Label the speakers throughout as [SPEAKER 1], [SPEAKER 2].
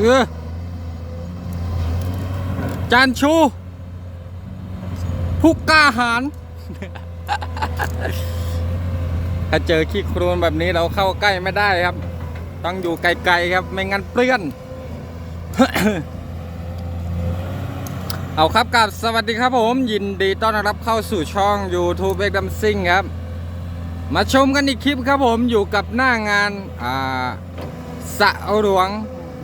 [SPEAKER 1] เออจานชู ผู้กล้าหาญถ้าเจอขี้โครนแบบนี้เราเข้าใกล้ไม่ได้ครับ ต้องอยู่ไกลๆครับ ไม่งั้นเปรี้ยน เอาครับกับสวัสดีครับผม ยินดีต้อนรับเข้าสู่ช่อง YouTube เอกดัมซิงครับ มาชมกันอีกคลิปครับผมอยู่กับหน้างาน อ่าสระหลวง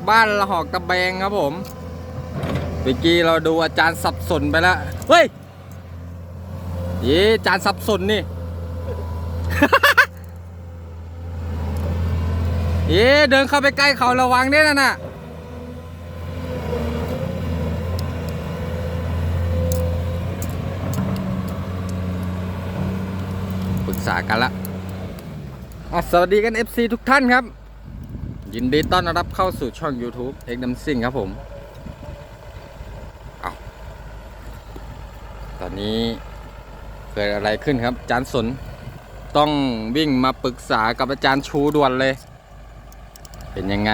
[SPEAKER 1] บ้านละหอกตะแบงครับผมเมื่อกี้เราดูอาจารย์สับสนไปแล้ว เฮ้ยเย้อาจารย์สับสนนี่เย้เดินเข้าไปใกล้เขาระวังด้วยนะน่ะปรึกษากันละอะสวัสดีกัน FC ทุกท่านครับ ยินดีต้อนรับเข้าสู่ช่อง YouTube X d a m s i n g ครับผมเอาตอนนี้เกิดอะไรขึ้นครับอาจารย์สน ต้องวิ่งมาปรึกษากับอาจารย์ชูด่วนเลย เป็นยังไง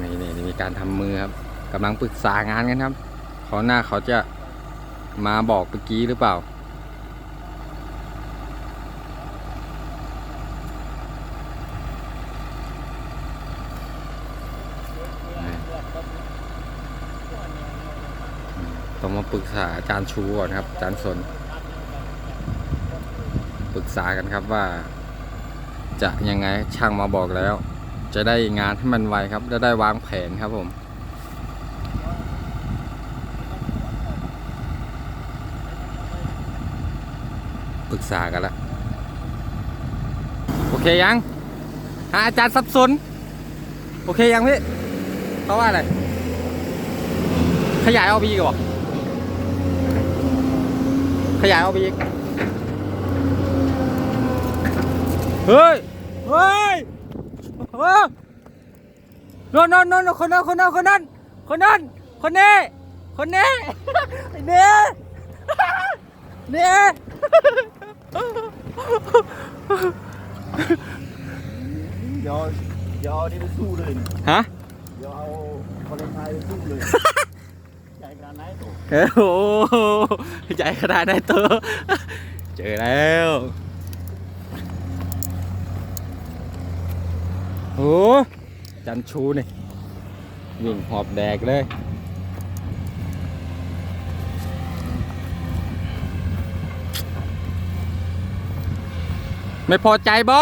[SPEAKER 1] นี่นี่มีการทำมือครับกำลังปรึกษางานกันครับเขาหน้าเขาจะมาบอกเมื่อกี้หรือเปล่า ต้องมาปรึกษาอาจารย์ชูก่อนครับอาจารย์สนปรึกษากันครับว่า จะยังไงช่างมาบอกแล้ว จะได้งานให้มันไวครับจะได้วางแผนครับผมปรึกษากันละโอเคยังหาอาจารย์สับสน โอเคยังพี่เขาว่าอะไร ขยายเอาไปอีกหรอขยายเอาไปอีก เฮ้ย เฮ้ย เฮ้ยนนนนนคนนั้นคนนั้นคนนั้นคนนั้นคนนี้คนนี้ไอ้เนี่ยเนี่ย
[SPEAKER 2] อย่าอย่าเอานี่ไปสู้เลยนะ
[SPEAKER 1] ฮะ
[SPEAKER 2] อย่าเอาวาเลนไทน์ไปสู้เลยใหญ่ขนาดไหนตัว
[SPEAKER 1] เอ้โหใหญ่ขนาดไหนเตอเจอแล้ว โอ้จันชูนี่วิ่งหอบแดกเลยไม่พอใจบ่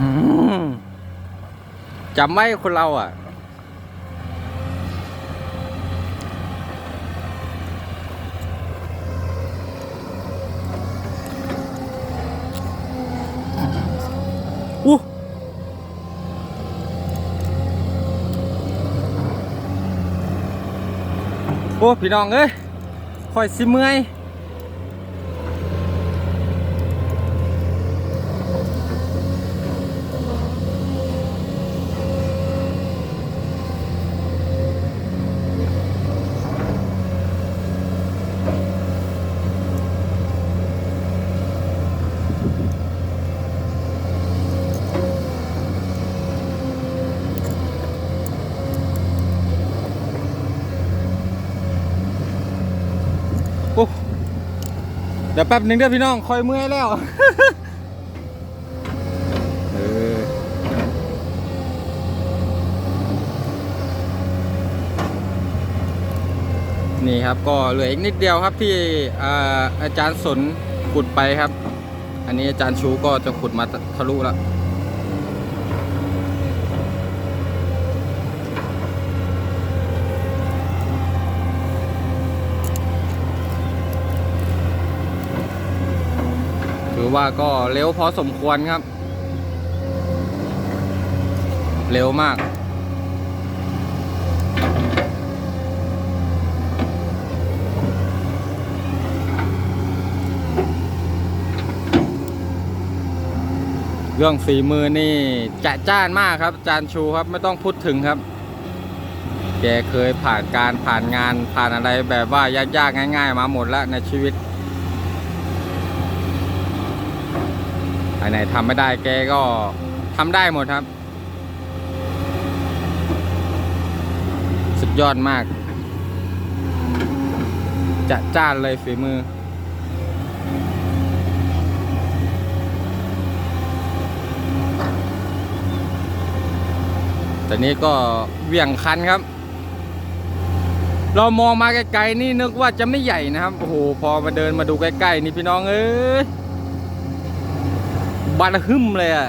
[SPEAKER 1] อืมจำไว้คนเราอะ อู้โอ้พี่น้องเอ้ยคอยสิเมื่อย เดี๋ยวแป๊บนึงเด้อพี่น้องคอยเมื่อยแล้วเออนี่ครับก็เหลืออีกนิดเดียวครับที่อาอาจารย์สนขุดไปครับ อันนี้อาจารย์ชูก็จะขุดมาทะลุแล้ว ว่าก็เร็วพอสมควรครับ เร็วมาก เรื่องฝีมือนี่จะจ้านมากครับ จานชูครับไม่ต้องพูดถึงครับ แกเคยผ่านการผ่านงานผ่านอะไรแบบว่ายากๆง่าย ๆ มาหมดแล้วในชีวิต ไหนทำไม่ได้แกก็ทำได้หมดครับ สุดยอดมาก จะจ้านเลยฝีมือ แต่นี้ก็เวี่ยงคันครับ เรามองมาไกลๆนี่นึกว่าจะไม่ใหญ่นะครับ โอ้โห พอมาเดินมาดูใกล้ๆนี่พี่น้องเอ้ย บานหึมเลยอะ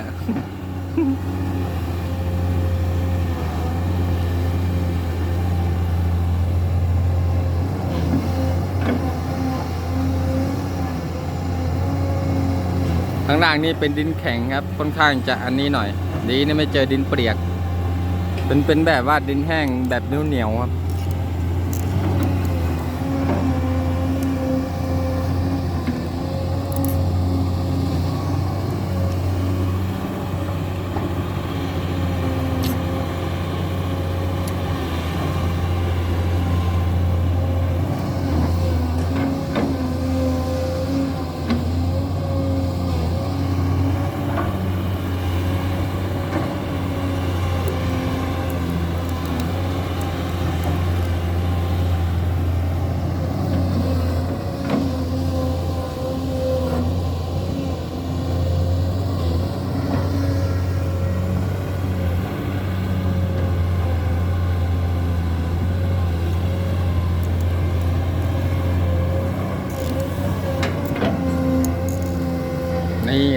[SPEAKER 1] ข้างล่างนี่เป็นดินแข็งครับ ค่อนข้างจะอันนี้หน่อย ดีนี่ไม่เจอดินเปียก เป็นเป็นแบบว่าดินแห้งแบบเหนียวเหนียวๆครับ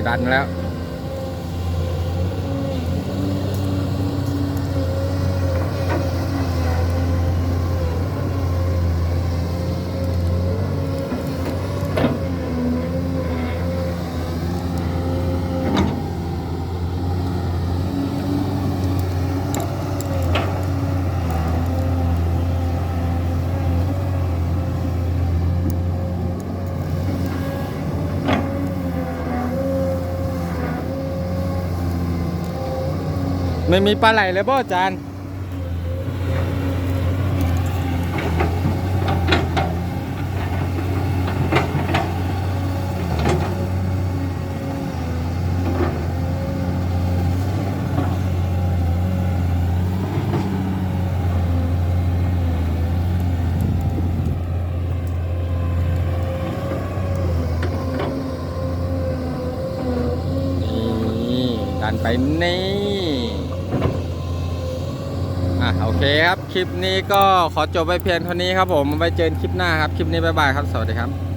[SPEAKER 1] ดันแล้ว ไม่มีปลาไหลเลยป่อาจารย์นี่ดันไปนี่ โอเคครับ คลิปนี้ก็ขอจบไปเพียงเท่านี้ครับผม ไว้เจอกันคลิปหน้าครับ คลิปนี้บ๊ายบายครับ สวัสดีครับ